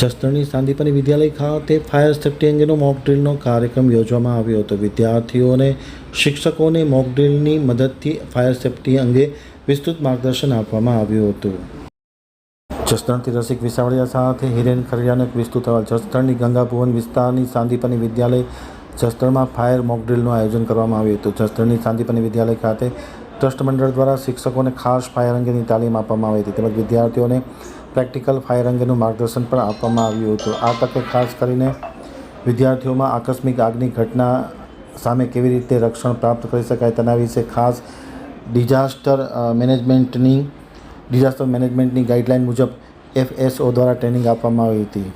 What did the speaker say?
જસદણની સાંદીપની વિદ્યાલય ખાતે fire safety અંગેનો mock ડ્રીલનો કાર્યક્રમ યોજવામાં આવ્યો હતો. વિદ્યાર્થીઓને શિક્ષકોને મોક ડ્રીલની મદદથી ફાયર સેફ્ટી અંગે વિસ્તૃત માર્ગદર્શન આપવામાં આવ્યું હતું. જસદણથી રસિક વિસાવડિયા સાથે હિરેન ખરિયાનો એક વિસ્તૃત અહેવાલ. જસદણની ગંગાભુવન વિસ્તારની સાંદીપની વિદ્યાલય જસદણમાં ફાયર મોક ડ્રીલનું આયોજન કરવામાં આવ્યું હતું. જસદણની સાંદીપની વિદ્યાલય ખાતે ટ્રસ્ટ મંડળ દ્વારા શિક્ષકોને ખાસ ફાયર અંગેની તાલીમ આપવામાં આવી હતી. તેમજ વિદ્યાર્થીઓને પ્રેક્ટિકલ ફાયર અંગેનું માર્ગદર્શન પણ આપવામાં આવ્યું હતું. આ તકે ખાસ કરીને વિદ્યાર્થીઓમાં આકસ્મિક આગની ઘટના સામે કેવી રીતે રક્ષણ પ્રાપ્ત કરી શકાય તેના વિશે ખાસ ડિઝાસ્ટર મેનેજમેન્ટની ડિઝાસ્ટર મેનેજમેન્ટની ગાઈડલાઇન મુજબ એફએસઓ દ્વારા ટ્રેનિંગ આપવામાં આવી હતી.